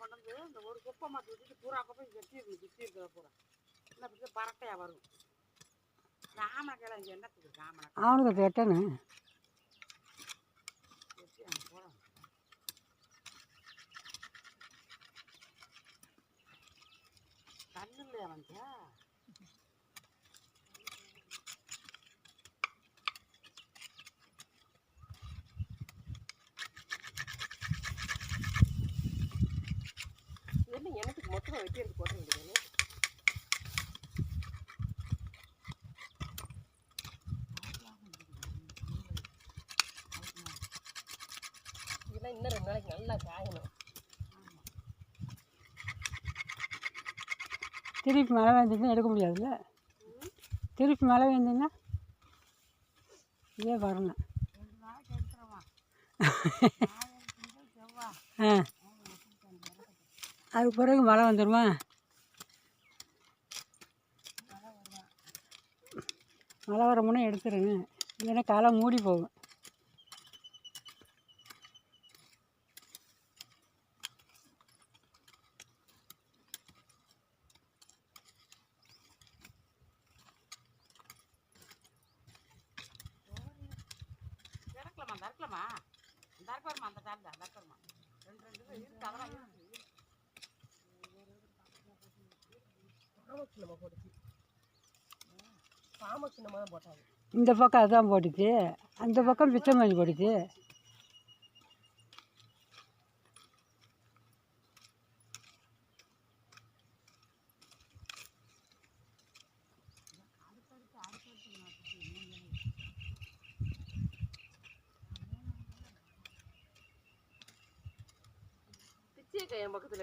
கொண்டு வந்து இந்த ஒரு குப்பை மாற்றி விட்டுட்டு பூரா குப்பை வெட்டி இருக்கு சுற்றி இருக்கிற பூரா. என்ன பிடிச்ச பரட்டையாக வரும். ராமணக்கிழங்கு இங்கே என்னத்துக்கு ராமண அவனுக்கு வெட்டணும். கண்ணு இல்லையா வந்து என்ன எனக்கு மொத்தமாக வெட்டி எடுத்து போட்ட வேண்டியது இதெல்லாம் இன்னும் ரெண்டு நாளைக்கு நல்லா காயணும். திருப்பி மழை பெஞ்சிங்கன்னா எடுக்க முடியாதுல்ல? திருப்பி மழை பெஞ்சிங்கன்னா இதே வரணும்? ஆ. அதுக்கு பிறகு மழை வந்துடுமா மழை வர முன்னே எடுத்துருங்க. இல்லைன்னா களை மூடி போகும். அந்த இறக்கலாமா இந்த இறக்கலாமா அந்த தாண்டா அந்த ரெண்டு ரெண்டு நம்ம போட்டுச்சு. பாமக்கு நம்ம தான் போட்டாங்க. இந்த பக்கம் அதான் போட்டுச்சு. அந்த பக்கம் பிச்சை மணி போட்டுச்சு என் பக்கத்தில்.